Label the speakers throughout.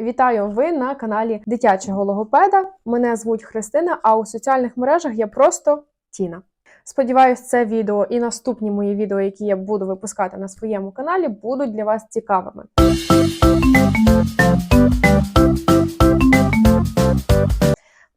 Speaker 1: Вітаю ви на каналі Дитячого логопеда. Мене звуть Христина, а у соціальних мережах я просто Тіна. Сподіваюсь, це відео і наступні мої відео, які я буду випускати на своєму каналі, будуть для вас цікавими.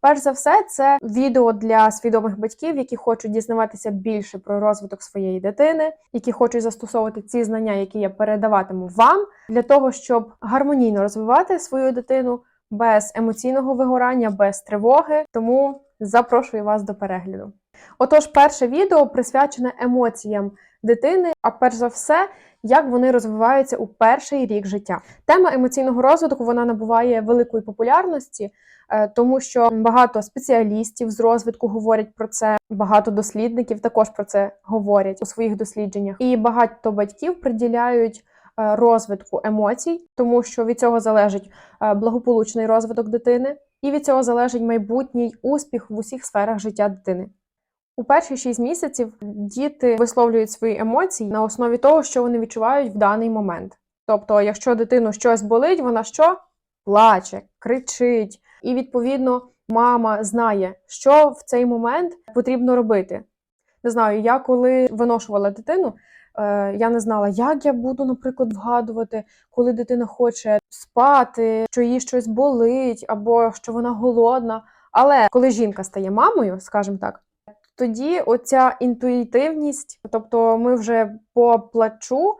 Speaker 1: Перш за все, це відео для свідомих батьків, які хочуть дізнаватися більше про розвиток своєї дитини, які хочуть застосовувати ці знання, які я передаватиму вам, для того, щоб гармонійно розвивати свою дитину без емоційного вигорання, без тривоги. Тому запрошую вас до перегляду. Отож, перше відео присвячене емоціям дитини, а перш за все, як вони розвиваються у перший рік життя. Тема емоційного розвитку вона набуває великої популярності, е, тому що багато спеціалістів з розвитку говорять про це, багато дослідників також про це говорять у своїх дослідженнях. І багато батьків приділяють е, розвитку емоцій, тому що від цього залежить е, благополучний розвиток дитини, і від цього залежить майбутній успіх в усіх сферах життя дитини. У перші 6 місяців діти висловлюють свої емоції на основі того, що вони відчувають в даний момент. Тобто, якщо дитину щось болить, вона що плаче, кричить, і відповідно мама знає, що в цей момент потрібно робити. Не знаю, я коли виношувала дитину, е, я не знала, як я буду, наприклад, вгадувати, коли дитина хоче спати, що їй щось болить, або що вона голодна. Але коли жінка стає мамою, скажімо так, тоді оця інтуїтивність, тобто ми вже по плачу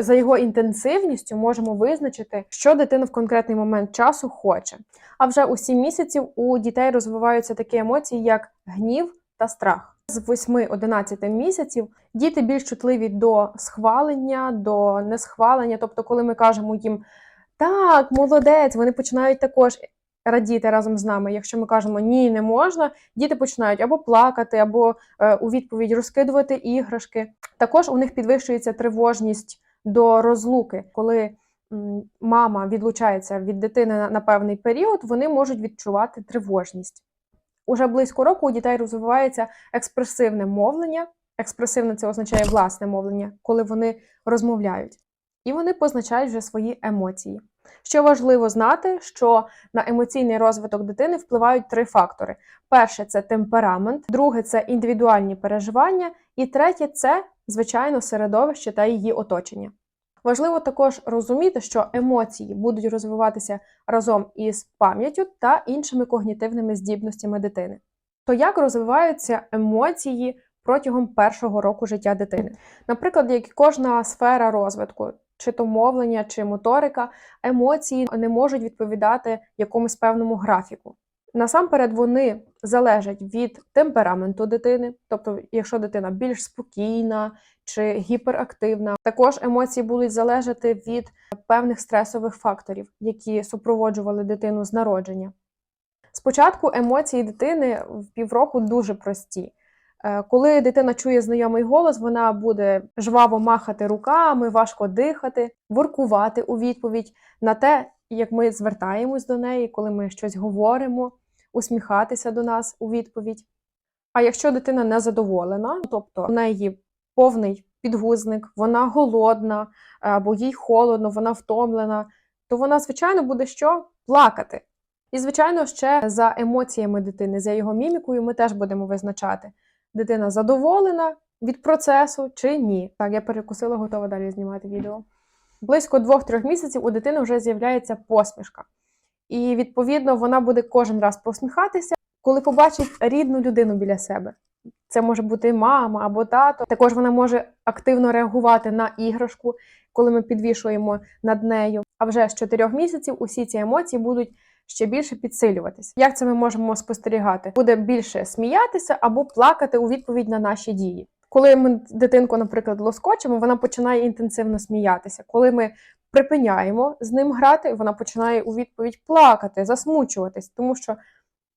Speaker 1: за його інтенсивністю можемо визначити, що дитина в конкретний момент часу хоче. А вже у 7 місяців у дітей розвиваються такі емоції, як гнів та страх. З 8-11 місяців діти більш чутливі до схвалення, до несхвалення. Тобто, коли ми кажемо їм так, молодець, вони починають також радіти разом з нами. Якщо ми кажемо ні, не можна, діти починають або плакати, або е, у відповідь розкидувати іграшки. Також у них підвищується тривожність до розлуки, коли мама відлучається від дитини на, на певний період, вони можуть відчувати тривожність. Уже близько року у дітей розвивається експресивне мовлення. Експресивне це означає власне мовлення, коли вони розмовляють. І вони позначають вже свої емоції. Що важливо знати, що на емоційний розвиток дитини впливають три фактори: перше це темперамент, друге це індивідуальні переживання, і третє це, звичайно, середовище та її оточення. Важливо також розуміти, що емоції будуть розвиватися разом із пам'яттю та іншими когнітивними здібностями дитини. То як розвиваються емоції протягом першого року життя дитини? Наприклад, як кожна сфера розвитку, чи то мовлення, чи моторика, емоції не можуть відповідати якомусь певному графіку. Насамперед, вони залежать від темпераменту дитини, тобто, якщо дитина більш спокійна чи гіперактивна, також емоції будуть залежати від певних стресових факторів, які супроводжували дитину з народження. Спочатку емоції дитини в півроку дуже прості. Е, Коли дитина чує знайомий голос, вона буде жваво махати руками, важко дихати, воркувати у відповідь на те, як ми звертаємось до неї, коли ми щось говоримо, усміхатися до нас у відповідь. А якщо дитина не задоволена, тобто в неї повний підгузник, вона голодна, або їй холодно, вона втомлена, то вона, звичайно, буде що? Плакати. І, звичайно, ще за емоціями дитини, за його мімікою, ми теж будемо визначати дитина задоволена від процесу чи ні. Так, я перекусила, готова далі знімати відео. Близько 2-3 місяців у дитини вже з'являється посмішка. І, відповідно, вона буде кожен раз посміхатися, коли побачить рідну людину біля себе. Це може бути мама або тато. Також вона може активно реагувати на іграшку, коли ми підвішуємо над нею. А вже з 4 місяців усі ці емоції будуть ще більше підсилюватися. Як це ми можемо спостерігати? Буде більше сміятися або плакати у відповідь на наші дії. Коли ми дитинку, наприклад, лоскочимо, вона починає інтенсивно сміятися. Коли ми припиняємо з ним грати, вона починає у відповідь плакати, засмучуватись, тому що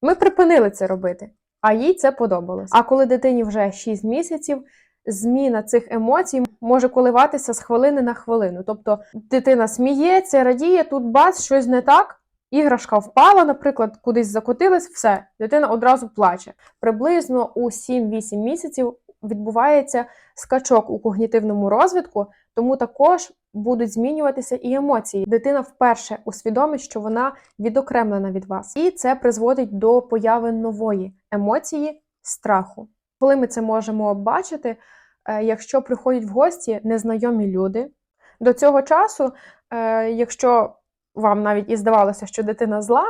Speaker 1: ми припинили це робити, а їй це подобалось. А коли дитині вже 6 місяців, зміна цих емоцій може коливатися з хвилини на хвилину. Тобто дитина сміється, радіє, тут бац, щось не так. Іграшка впала, наприклад, кудись закотилась, все, дитина одразу плаче. Приблизно у 7-8 місяців відбувається скачок у когнітивному розвитку, тому також будуть змінюватися і емоції. Дитина вперше усвідомить, що вона відокремлена від вас, і це призводить до появи нової емоції страху. Коли ми це можемо бачити, е, якщо приходять в гості незнайомі люди, до цього часу, е, якщо вам навіть і здавалося, що дитина зла,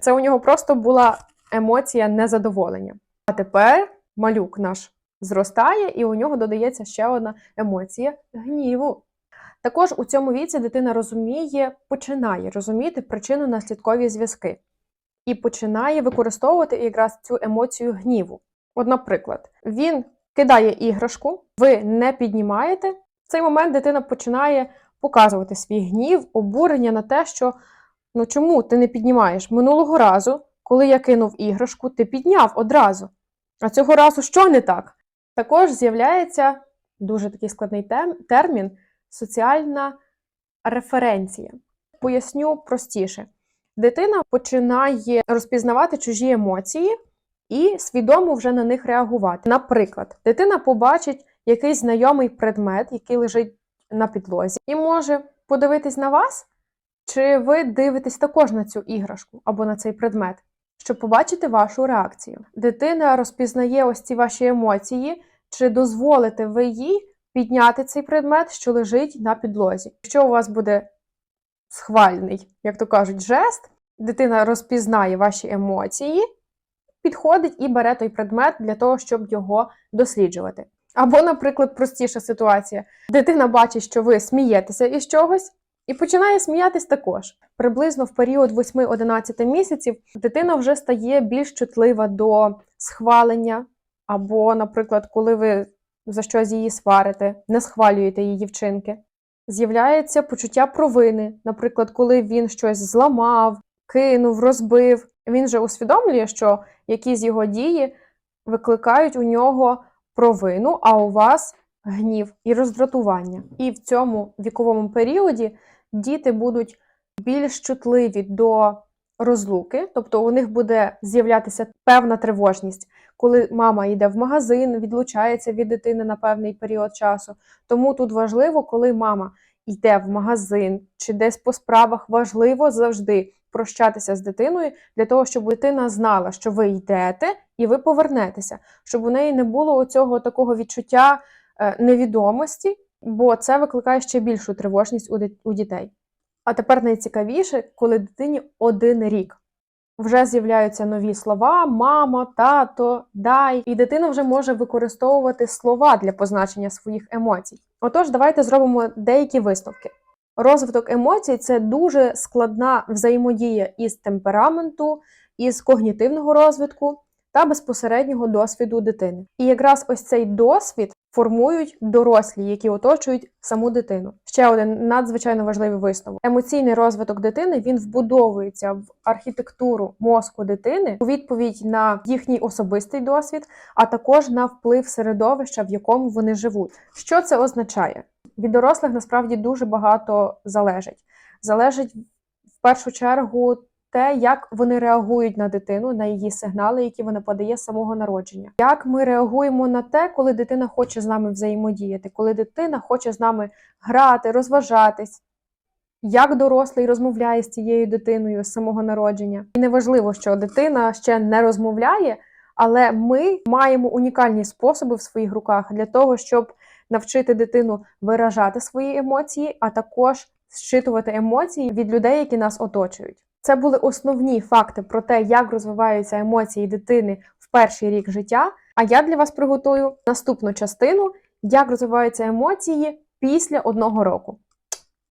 Speaker 1: це у нього просто була емоція незадоволення. А тепер малюк наш зростає, і у нього додається ще одна емоція гніву. Також у цьому віці дитина розуміє, починає розуміти причинно-наслідкові зв'язки і починає використовувати якраз цю емоцію гніву. От, наприклад, він кидає іграшку, ви не піднімаєте. В цей момент дитина починає показувати свій гнів, обурення на те, що ну чому ти не піднімаєш? Минулого разу, коли я кинув іграшку, ти підняв одразу. А цього разу що не так? Також з'являється дуже такий складний термін соціальна референція. Поясню простіше. Дитина починає розпізнавати чужі емоції і свідомо вже на них реагувати. Наприклад, дитина побачить якийсь знайомий предмет, який лежить на підлозі, і може подивитись на вас, чи ви дивитесь також на цю іграшку або на цей предмет, щоб побачити вашу реакцію. Дитина розпізнає ось ці ваші емоції, чи дозволите ви їй підняти цей предмет, що лежить на підлозі. Якщо у вас буде схвальний, як то кажуть, жест, дитина розпізнає ваші емоції, підходить і бере той предмет для того, щоб його досліджувати. Або, наприклад, простіша ситуація: дитина бачить, що ви смієтеся із чогось, і починає сміятись також. Приблизно в період 8-11 місяців дитина вже стає більш чутлива до схвалення, або, наприклад, коли ви за щось її сварите, не схвалюєте її вчинки. З'являється почуття провини, наприклад, коли він щось зламав, кинув, розбив. Він же усвідомлює, що якісь його дії викликають у нього провину, а у вас гнів і роздратування. І в цьому віковому періоді діти будуть більш чутливі до розлуки, тобто у них буде з'являтися певна тривожність, коли мама йде в магазин, відлучається від дитини на певний період часу. Тому тут важливо, коли мама йде в магазин чи десь по справах, важливо завжди прощатися з дитиною для того, щоб дитина знала, що ви йдете і ви повернетеся, щоб у неї не було цього такого відчуття е, невідомості, бо це викликає ще більшу тривожність у дітей. А тепер найцікавіше, коли дитині один рік. Вже з'являються нові слова: мама, тато, дай, і дитина вже може використовувати слова для позначення своїх емоцій. Отож, давайте зробимо деякі висновки. Розвиток емоцій це дуже складна взаємодія із темпераменту, із когнітивного розвитку та безпосереднього досвіду дитини. І якраз ось цей досвід формують дорослі, які оточують саму дитину. Ще один надзвичайно важливий висновок: емоційний розвиток дитини він вбудовується в архітектуру мозку дитини у відповідь на їхній особистий досвід, а також на вплив середовища, в якому вони живуть. Що це означає? Від дорослих насправді дуже багато залежить. Залежить в першу чергу те, як вони реагують на дитину, на її сигнали, які вона подає з самого народження. Як ми реагуємо на те, коли дитина хоче з нами взаємодіяти, коли дитина хоче з нами грати, розважатись. Як дорослий розмовляє з цією дитиною з самого народження. І неважливо, що дитина ще не розмовляє, але ми маємо унікальні способи в своїх руках для того, щоб навчити дитину виражати свої емоції, а також зчитувати емоції від людей, які нас оточують. Це були основні факти про те, як розвиваються емоції дитини в перший рік життя. А я для вас приготую наступну частину, як розвиваються емоції після одного року.